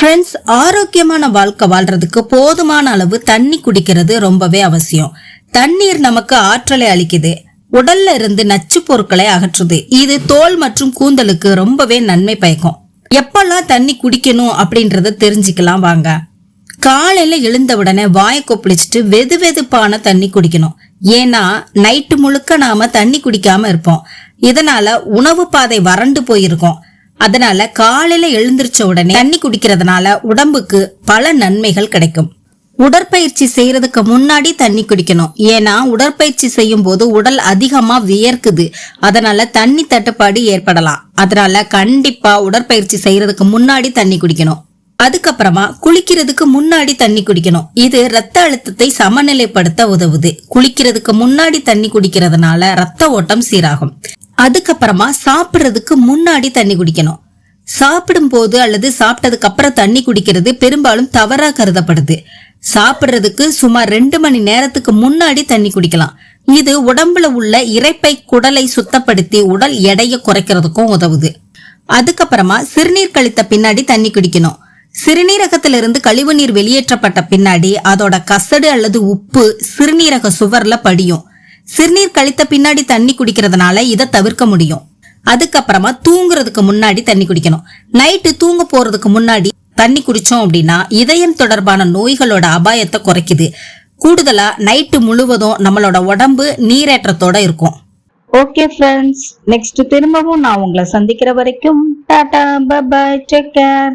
Friends ஆரோக்கியமான வாழ்க்கை வாழ்றதுக்கு போதுமான அளவு தண்ணி குடிக்கிறது ரொம்பவே அவசியம். தண்ணீர் நமக்கு ஆற்றலை அளிக்குது. உடல்ல இருந்து நச்சு பொருட்களை அகற்றுது. இது தோல் மற்றும் கூந்தலுக்கு ரொம்பவே நன்மை பயக்கும். எப்பெல்லாம் தண்ணி குடிக்கணும் அப்படின்றத தெரிஞ்சுக்கலாம் வாங்க. காலையில எழுந்த உடனே வாயை கொப்பளிச்சுட்டு வெது வெதுப்பான தண்ணி குடிக்கணும். ஏன்னா நைட்டு முழுக்க நாம தண்ணி குடிக்காம இருப்போம். இதனால உணவு பாதை வறண்டு போயிருக்கோம். அதனால காலையில எழுந்திருச்ச உடனே தண்ணி குடிக்கிறதுனால உடம்புக்கு பல நன்மைகள் கிடைக்கும். உடற்பயிற்சி செய்யறதுக்கு முன்னாடி தண்ணி குடிக்கணும். ஏன்னா உடற்பயிற்சி செய்யும் போது உடல் அதிகமா வியர்க்குது. அதனால தண்ணி தட்டுப்பாடு ஏற்படலாம். அதனால கண்டிப்பா உடற்பயிற்சி செய்யறதுக்கு முன்னாடி தண்ணி குடிக்கணும். அதுக்கப்புறமா குளிக்கிறதுக்கு முன்னாடி தண்ணி குடிக்கணும். இது ரத்த அழுத்தத்தை சமநிலைப்படுத்த உதவுது. குளிக்கிறதுக்கு முன்னாடி தண்ணி குடிக்கிறதுனால ரத்த ஓட்டம் சீராகும். அதுக்கப்புறமா சாப்பிட்றதுக்கு முன்னாடி தண்ணி குடிக்கணும். சாப்பிடும் போது அல்லது சாப்பிட்டதுக்கு அப்புறம் தண்ணி குடிக்கிறது பெரும்பாலும் தவறா கருதப்படுது. சாப்பிட்றதுக்கு சுமார் ரெண்டு மணி நேரத்துக்கு முன்னாடி தண்ணி குடிக்கலாம். இது உடம்புல உள்ள இரைப்பை குடலை சுத்தப்படுத்தி உடல் எடையை குறைக்கிறதுக்கும் உதவுது. அதுக்கப்புறமா சிறுநீர் கழித்த பின்னாடி தண்ணி குடிக்கணும். சிறுநீரகத்திலிருந்து கழிவு நீர் வெளியேற்றப்பட்ட பின்னாடி அதோட கசடு அல்லது உப்பு சிறுநீரக சுவர்ல படியும். சிறுநீர் கழித்த பின்னாடி தண்ணி குடிக்கிறதுனால இதை தவிர்க்க முடியும். அதுக்கப்புறமா தூங்குறதுக்கு முன்னாடி தண்ணி குடிக்கணும். நைட்டு தூங்க போறதுக்கு முன்னாடி தண்ணி குடிச்சோம் அப்படின்னா இதயம் தொடர்பான நோய்களோட அபாயத்தை குறைக்குது. கூடுதலா நைட்டு முழுவதும் நம்மளோட உடம்பு நீரேற்றத்தோட இருக்கும். ஓகே ஃப்ரெண்ட்ஸ் நெக்ஸ்ட் திரும்பவும் நான் உங்களை சந்திக்கிற வரைக்கும் டாடா பபாய் டேக் கேர்